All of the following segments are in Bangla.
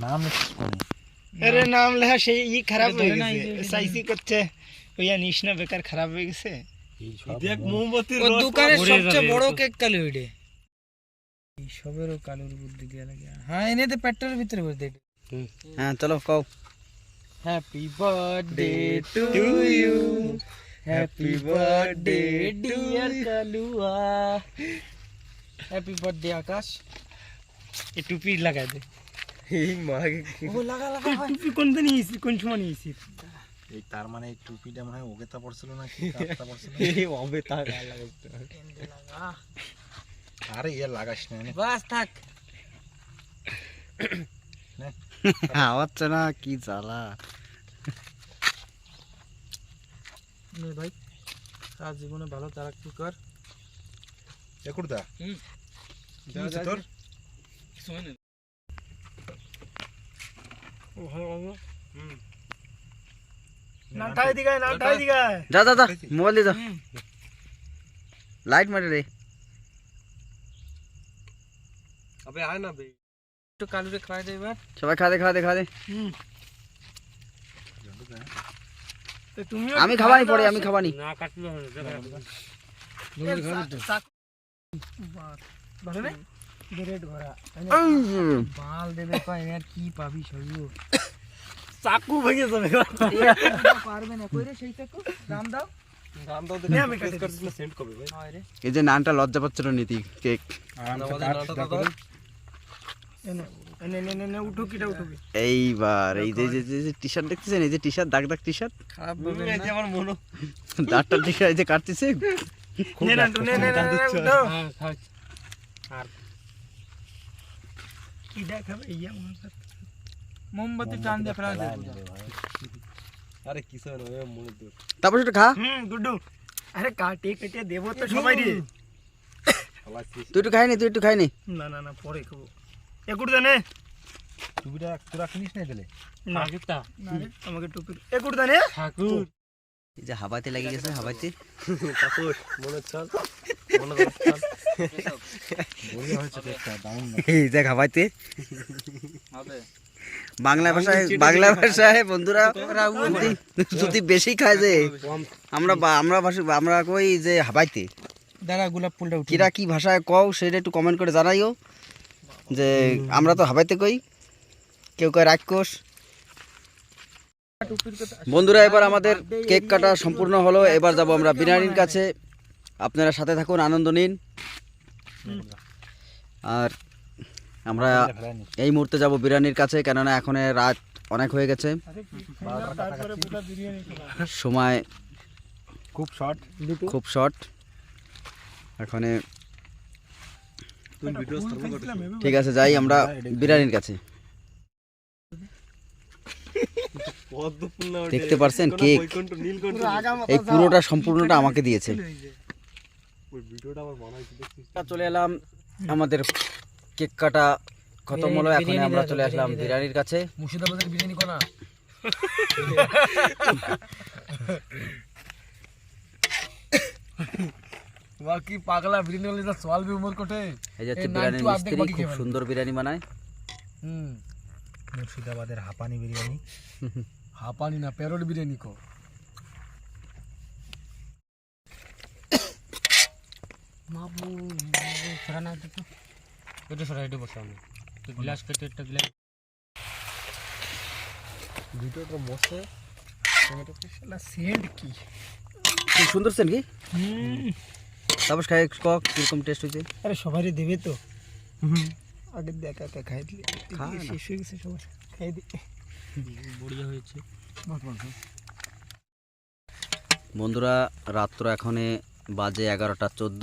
নাম আরে নাম লেখা সেই ই খারাপ হয়ে গেছে। সাইসি করছে ওইয়া নিস না বেকার খারাপ হয়ে গেছে। দেখ মোমবাতির রস দোকানের সবচেয়ে বড় কেক কালো ওইটে সবেরও কালোর বুদ্ধি দিয়া লাগে। হ্যাঁ এনে দে পেট্রোলের ভিতরে ভরে দে। হ্যাঁ চলো কও happy birthday to you happy birthday dear Kalua happy birthday Akash এই টুপি লাগাই দে। এই মাগে ও লাগা লাগা ভাই টুপি কোন দিন নিয়েছি কোন সময় নিয়েছি এই তার মানে এই টুপিটা মনে হয় ওকে তা পড়ছিল না কি কাপটা পড়ছিল এই অবে লাগাইতে আরে ইয়ে লাগাস না বাস থাক। হচ্ছে না কি জ্বালা। ভাই সারা জীবনে ভালো তারাক্কি কর? একুর দা হুম। কি হয়েছে তোর নাটাই দিগায় নাটাই দিগায় যা যা যা মোবাইল দিয়ে যা লাইট মারে রে আবে আয় না বে একটু কালুরে খাওয়াই দে এবার সবাই খা দে খা দে খা দে তুমি আমি খাবানি পরে আমি খাবানি না কাটলে হবে না ভালো না ব্রেড ভরা। মাল দেবে পাই আর কি পাবি সইও চাকু ভেঙে যাবে। পারবে না। কইরে সেই চাকু? দাম দাও। এই যে নানটা লজ্জা পাচ্ছিল নীতি কেক। এইবার এই যে যে যে টি শার্ট দেখতেছেন? এই যে টি শার্ট দাগ দাগ টি শার্ট খারাপ এই যে আমার মনো। দেখে এই যে কাটতেছে নে না নে নে নে, নে উঠো হ্যাঁ থাক কিটা খাবে ইয়া কর। মোমবাতি টান দিয়ে ফেলা দে আরে কিছু ওই দূর তারপর সেটা খা। হুম গুড্ডু আরে কাটে কেটে দেবো তো সবাই রে। তুই একটু খাইনি তুই একটু খাইনি। না না না পরে খাব। একুট জানে টুপিটা তোরা কিনিস নাই দিলে না। না আমাকে টুপি একুট জানে ঠাকুর এই যে হাবাইতে লেগে গেছে হাবাইতে তাপস মনে চল কর চল বড়িয়া হয়েছে কেকটা দারুণ না এই দেখ হাবাইতে বাংলা ভাষায় বাংলা ভাষায় বন্ধুরা যদি যদি বেশি খায় যে আমরা আমরা ভাষা আমরা কই যে হাবাইতে দাঁড়া গোলাপ ফুলটা কিরা কি ভাষায় কও সেটা একটু কমেন্ট করে জানাইও। যে আমরা তো হাবাইতে কই। কেউ কয় রাক্ষস বন্ধুরা এবার আমাদের কেক কাটা সম্পূর্ণ হলো। এবার যাব আমরা বিরিয়ানির কাছে। আপনারা সাথে থাকুন আনন্দ নিন। আর আমরা এই মুহূর্তে যাব বিরিয়ানির কাছে কেননা এখন রাত অনেক হয়ে গেছে। সময় খুব শর্ট খুব শর্ট এখানে ঠিক আছে যাই আমরা বিরিয়ানির কাছে। দেখতে পারছেন কেক? এই পুরোটা সম্পূর্ণটা আমাকে দিয়েছে ওই ভিডিওটা আবার বানাইছি দেখছিস চলে এলাম আমাদের কেক কাটা খতম হলো এখন আমরা চলে আসলাম বিরিয়ানির কাছে। মুর্শিদাবাদের বিরিয়ানি কোনা। বাকি পাগলা বিরিয়ানি হলে তো সওয়াল ভি উমর কোটে এই যে অর্ধেক মিস্ত্রি খুব সুন্দর বিরিয়ানি বানায়। হুম। মুর্শিদাবাদের হাপানি বিরিয়ানি। হাপানি না প্যারোড বিরিয়ানি কো। সরা না তো এটা সরা এটা বসা আমি গ্লাস কেটে একটা গ্লাস ভিডিওটা শালা সেন্ট কি খুব সুন্দর সেন কি? হুম। তারপর খাই কক কীরকম টেস্ট হয়েছে? আরে সবারই দেবে তো। আগে দেখা একা খাই দিলে। শেষ হয়ে গেছে সবার। খাই দি। বড়িয়া হয়েছে। বন্ধুরা রাত্র এখনে বাজে এগারোটা চোদ্দ।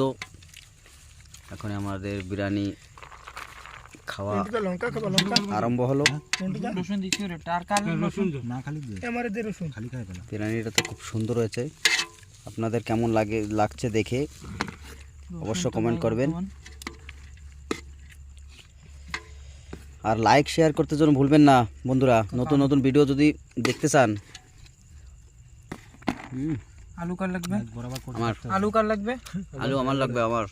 এখন আমাদের বিরিয়ানি খাওয়া লঙ্কা খাব লঙ্কা। আরম্ভ হলো। রসুন দিছি রে টারকাল রসুন। না খালি দে। রসুন। খালি খাই পেলাম বিরিয়ানিটা তো খুব সুন্দর হয়েছে। আপনাদের কেমন লাগে লাগছে দেখে অবশ্য কমেন্ট করবেন। আর লাইক শেয়ার করতে যেন ভুলবেন না বন্ধুরা। নতুন নতুন ভিডিও যদি দেখতে চান। আলু কার লাগবে? আমার। আলু কার লাগবে? আলু আমার লাগবে আমার।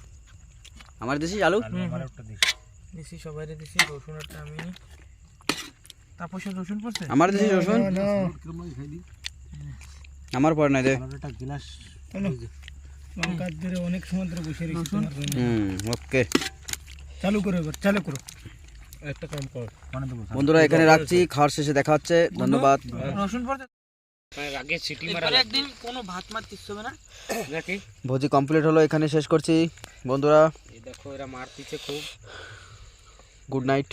আমার দিছিস আলু? আমার দিছি। সবাই দিছি রসুন একটা আমি। তারপর রসুন পড়ছে? আমার দিছি রসুন? আমার পর নাই দে। একটা গ্লাস লঙ্কা ধরে অনেক সময় বসে রেখেছি হুম ওকে। চালু করো এবার চালু করো। একটা কাম কর বন্ধুরা এখানে রাখছি খাওয়ার শেষে দেখা হচ্ছে ধন্যবাদ। রসুন পড়ছে? আগে সিটি মারা একদিন কোনো ভাত মাত কিছু হবে না। নাকি ভোজি কমপ্লিট হলো এখানে শেষ করছি। বন্ধুরা দেখো এরা মারতিছে খুব। Good night